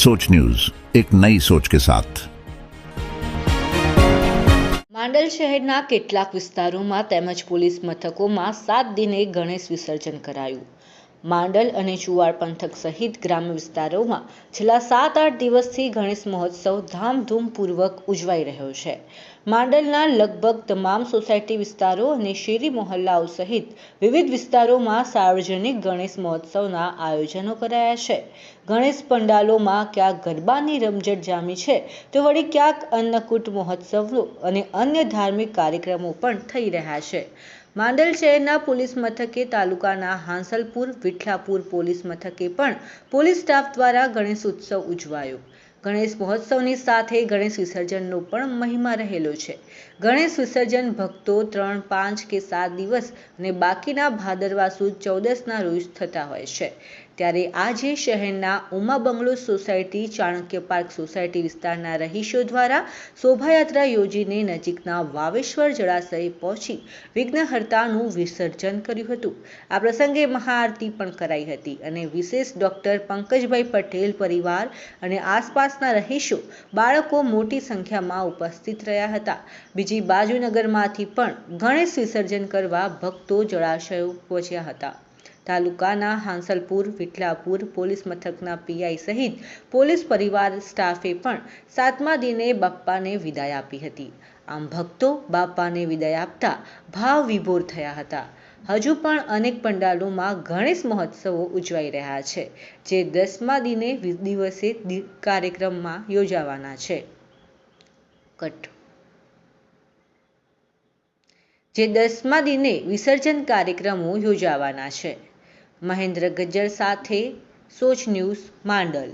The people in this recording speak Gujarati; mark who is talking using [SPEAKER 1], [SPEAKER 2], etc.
[SPEAKER 1] सोच न्यूज एक नई सोच के साथ
[SPEAKER 2] માંડલ શહેરના કેટલાક વિસ્તારોમાં તેમજ પોલીસ મથકોમાં સાત દિને ગણેશ વિસર્જન કરાયું માંડલ અને ચુવાડ પંથક સહિત ગ્રામ્ય વિસ્તારોમાં છેલ્લા સાત આઠ દિવસથી ગણેશ મહોત્સવ ધામધૂમપૂર્વક ઉજવાઈ રહ્યો છે માંડલના લગભગ તમામ સોસાયટી વિસ્તારો અને શેરી મોહલ્લાઓ સહિત વિવિધ વિસ્તારોમાં સાર્વજનિક ગણેશ મહોત્સવના આયોજનો કરાયા છે. ગણેશ પંડાલોમાં ક્યાંક ગરબાની રમઝટ જામી છે, તો વળી ક્યાંક અન્નકૂટ મહોત્સવો અને અન્ય ધાર્મિક કાર્યક્રમો પણ થઈ રહ્યા છે. માંડલ શહેરના પોલીસ મથકે, તાલુકાના હાંસલપુર વિઠલાપુર પોલીસ મથકે પણ પોલીસ સ્ટાફ દ્વારા ગણેશ ઉત્સવ ઉજવાયો. ગણેશ મહોત્સવની સાથે ગણેશ વિસર્જનનો પણ મહિમા રહેલો છે. ગણેશ વિસર્જન ભક્તો ત્રણ, પાંચ કે સાત દિવસ અને બાકીના ભાદરવા સુદ ચૌદસના રોજ થતા હોય છે. ત્યારે આજે શહેરના Uma bungalow society, Chanakya park society વિસ્તારના રહીશો દ્વારા શોભાયાત્રા યોજીને નજીકના વાવેશ્વર જળાશયે પહોંચી વિઘ્નહર્તાનું વિસર્જન કર્યું હતું. આ પ્રસંગે મહાઆરતી પણ કરાઈ હતી અને વિશેષ ડોક્ટર પંકજભાઈ પટેલ પરિવાર અને આસપાસના રહીશો બાળકો મોટી સંખ્યામાં ઉપસ્થિત રહ્યા હતા. બીજી બાજુનગરમાંથી પણ ગણેશ વિસર્જન કરવા ભક્તો જળાશયો પહોંચ્યા હતા. તાલુકાના હાંસલપુર વિઠલાપુર પોલીસ મથકના પીઆઈ સહિત પોલીસ પરિવાર સ્ટાફે પણ સાતમા દિને બાપ્પાને વિદાય આપી હતી. આમ ભક્તો બાપ્પાને વિદાય આપતા ભાવ વિભોર થયા હતા. હજુ પણ અનેક પંડાલોમાં ગણેશ મહોત્સવો ઉજવાઈ રહ્યા છે, જે દસમા દિને દિવસે કાર્યક્રમમાં યોજાવાના છે. કટ જે દસમા દિને વિસર્જન કાર્યક્રમો યોજાવાના છે. મહેન્દ્ર ગજ્જર સાથે સોચ ન્યૂઝ માંડલ